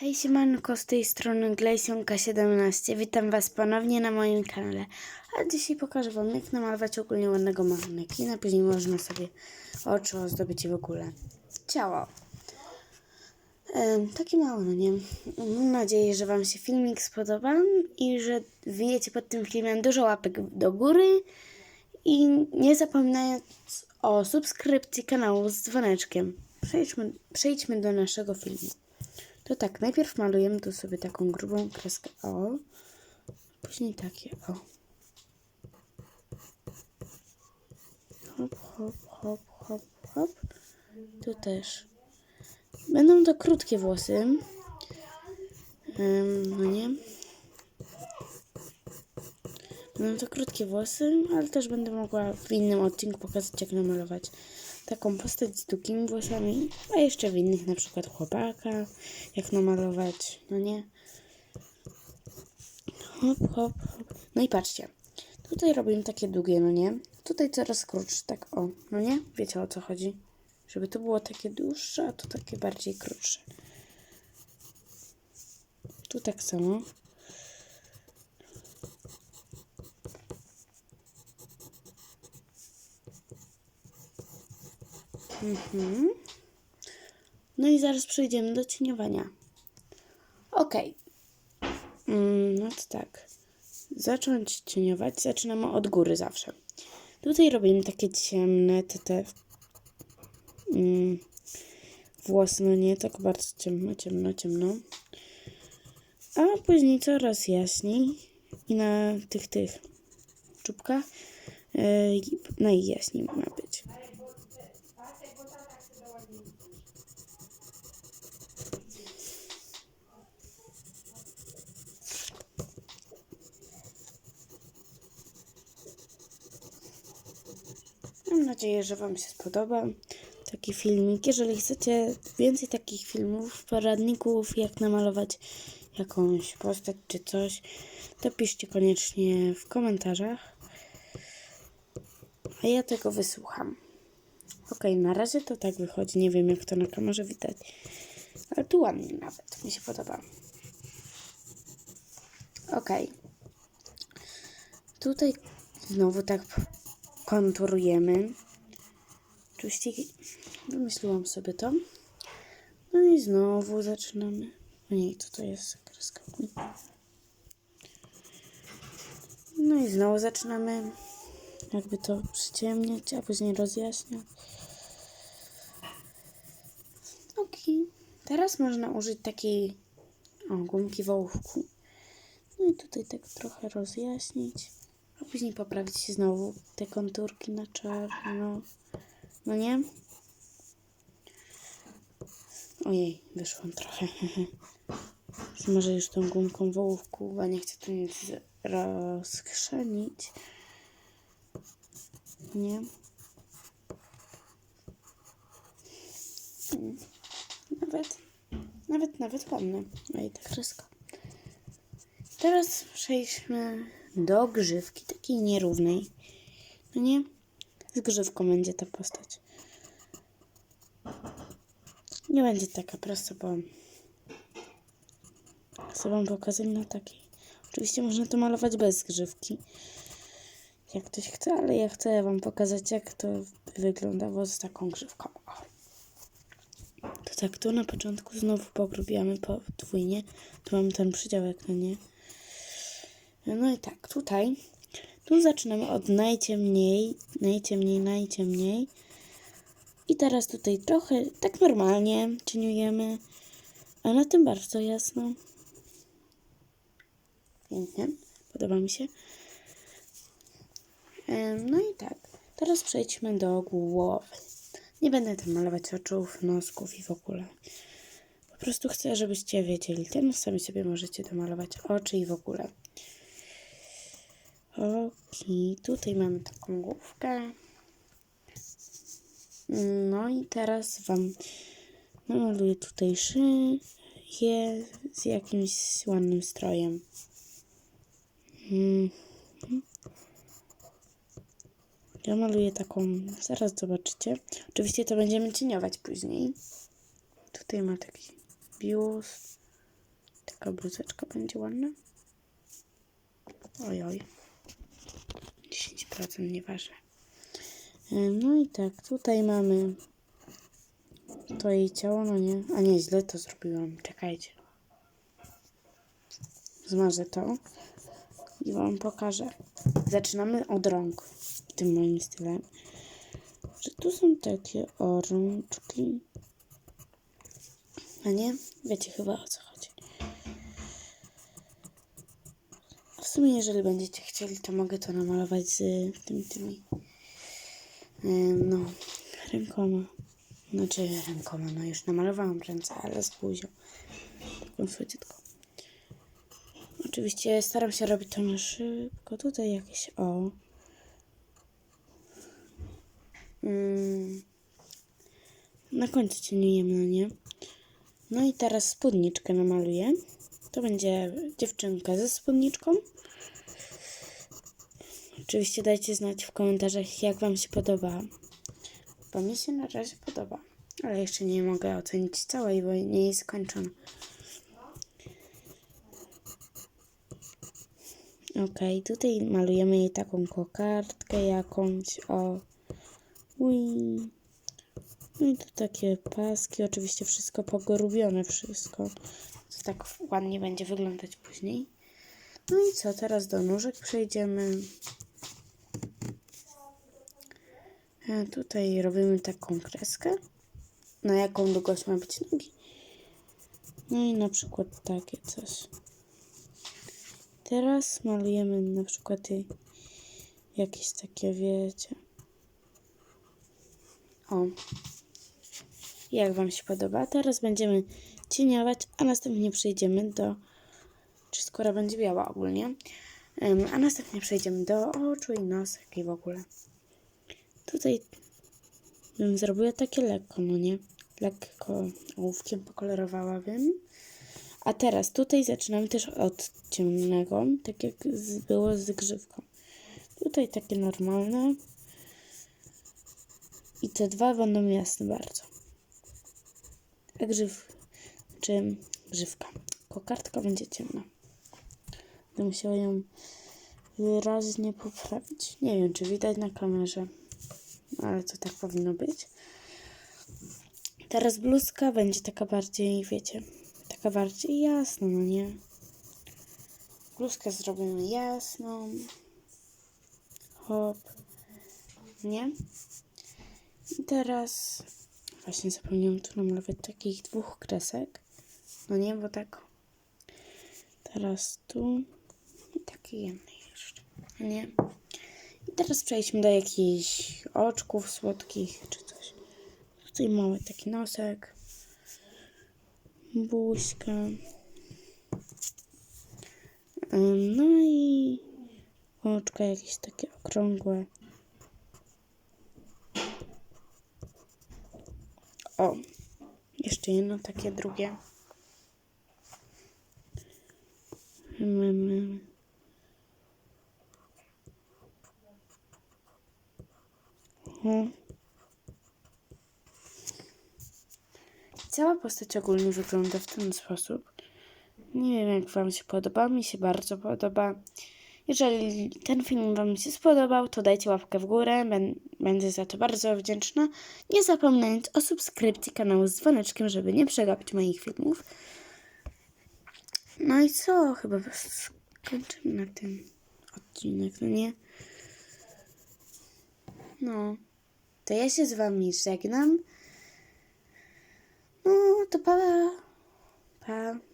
Hej siemanko, z tej strony Glejsionka17. Witam Was ponownie na moim kanale. A dzisiaj pokażę Wam jak namalować ogólnie ładnego manekina. Później można sobie oczy ozdobić i w ogóle ciało. Em, takie mało, no nie? Mam nadzieję, że Wam się filmik spodoba i że wbijecie pod tym filmem dużo łapek do góry i nie zapominając o subskrypcji kanału z dzwoneczkiem. Przejdźmy, przejdźmy do naszego filmu. To tak, najpierw malujemy tu sobie taką grubą kreskę o, później takie o. Hop, hop, hop, hop, hop. Tu też. Będą to krótkie włosy. Ym, no nie. Będą to krótkie włosy, ale też będę mogła w innym odcinku pokazać, jak namalować taką postać z długimi włosami, a jeszcze w innych, na przykład chłopaka, jak namalować, no nie. Hop, hop, hop. No i patrzcie, tutaj robimy takie długie, no nie. Tutaj coraz krótsze, tak o, no nie? Wiecie o co chodzi? Żeby to było takie dłuższe, a tu takie bardziej krótsze. Tu tak samo. Mhm. No i zaraz przejdziemy do cieniowania. Ok. Mm, no to tak. Zacząć cieniować zaczynamy od góry zawsze. Tutaj robimy takie ciemne te, te mm, włosy, no nie, tak bardzo ciemno, ciemno, ciemno. A później coraz jaśniej i na tych, tych czubkach yy, najjaśniej ma być. Mam nadzieję, że Wam się spodoba taki filmik. Jeżeli chcecie więcej takich filmów, poradników, jak namalować jakąś postać czy coś, to piszcie koniecznie w komentarzach. A ja tego wysłucham. Ok, na razie to tak wychodzi. Nie wiem, jak to na kamerze widać. Ale tu ładnie nawet. Mi się podoba. Ok. Tutaj znowu tak konturujemy. Oczywiście wymyśliłam sobie to. No i znowu zaczynamy. O nie, co to jest kreska? No i znowu zaczynamy jakby to przyciemniać, a później rozjaśniać. Ok. Teraz można użyć takiej o, gumki wołówku. No i tutaj tak trochę rozjaśnić. A później poprawić się znowu te konturki na czarno. No nie? Ojej, wyszłam trochę. Może już tą gumką wołówku, bo nie chcę tu nic rozchrzenić. Nie? Nawet, nawet, nawet ładne. Oj, ta kreska. Teraz przejdźmy do grzywki, takiej nierównej. No nie? Z grzywką będzie ta postać. Nie będzie taka prosta, bo chcę wam pokazać na takiej. Oczywiście można to malować bez grzywki. Jak ktoś chce, ale ja chcę wam pokazać, jak to wyglądało z taką grzywką. To tak, tu na początku znowu pogrubiamy podwójnie. Tu mamy ten przydziałek, no nie? No i tak, tutaj, tu zaczynamy od najciemniej, najciemniej, najciemniej. I teraz tutaj trochę, tak normalnie cieniujemy, a na tym bardzo jasno. Pięknie, podoba mi się. No i tak, teraz przejdźmy do głowy. Nie będę tam malować oczów, nosków i w ogóle. Po prostu chcę, żebyście wiedzieli tym, sami sobie możecie domalować oczy i w ogóle. Ok, tutaj mamy taką główkę. No i teraz Wam namaluję tutaj szyję z jakimś ładnym strojem. Mhm. Ja maluję taką, zaraz zobaczycie. Oczywiście to będziemy cieniować później. Tutaj ma taki biust. taka bluzeczka będzie ładna. Oj, oj. 10% nieważne. E, No i tak, tutaj mamy to jej ciało, no nie. A nie, źle to zrobiłam. Czekajcie. Zmarzę to i wam pokażę. Zaczynamy od rąk. Tym moim stylem. Że tu są takie orączki. A nie? Wiecie chyba o co chodzi. W sumie, jeżeli będziecie chcieli, to mogę to namalować z tymi, tymi, no, rękoma. Znaczy rękoma, no już namalowałam ręce, ale z buzią. Taką słodziutką. Oczywiście staram się robić to na szybko. Tutaj jakieś o. Mm. Na końcu cieniujemy, no nie? No i teraz spódniczkę namaluję. To będzie dziewczynka ze spódniczką. Oczywiście dajcie znać w komentarzach, jak Wam się podoba. Bo mi się na razie podoba. Ale jeszcze nie mogę ocenić całej, bo nie jest skończona. Okej, tutaj malujemy jej taką kokardkę jakąś, o. Ui. No i tu takie paski, oczywiście wszystko pogorubione, wszystko. To tak ładnie będzie wyglądać później. No i co, teraz do nóżek przejdziemy. E, Tutaj robimy taką kreskę. Na jaką długość ma być nogi. No i na przykład takie coś. Teraz malujemy na przykład jakieś takie, wiecie. O. Jak Wam się podoba? Teraz będziemy cieniować, a następnie przejdziemy do. Czy skóra będzie biała ogólnie? A następnie przejdziemy do oczu i nosek i w ogóle. Tutaj bym zrobiła takie lekko, no nie? Lekko ołówkiem pokolorowałabym. A teraz tutaj zaczynamy też od ciemnego, tak jak było z grzywką. Tutaj takie normalne. I te dwa będą jasne bardzo. A grzyw, czy grzywka, kokardka będzie ciemna. Będę musiała ją wyraźnie poprawić. Nie wiem, czy widać na kamerze, ale to tak powinno być. Teraz bluzka będzie taka bardziej, wiecie, taka bardziej jasna, no nie? Bluzkę zrobimy jasną. Hop. Nie? I teraz właśnie zapomniałam tu namalować takich dwóch kresek. No nie, bo tak. Teraz tu i takiej jednej jeszcze. Nie? Teraz przejdźmy do jakichś oczków słodkich czy coś. Tutaj mały taki nosek. Buźka. Ym, No i oczka jakieś takie okrągłe. O, jeszcze jedno takie drugie. Mamy. O. Cała postać ogólnie wygląda w ten sposób. Nie wiem, jak Wam się podoba. Mi się bardzo podoba. Jeżeli ten film Wam się spodobał, to dajcie łapkę w górę. Bę- Będę za to bardzo wdzięczna. Nie zapominając o subskrypcji kanału z dzwoneczkiem, żeby nie przegapić moich filmów. No i co? Chyba skończymy na tym odcinek, no nie? No. To ja się z Wami żegnam. Mm, da, pa. ba.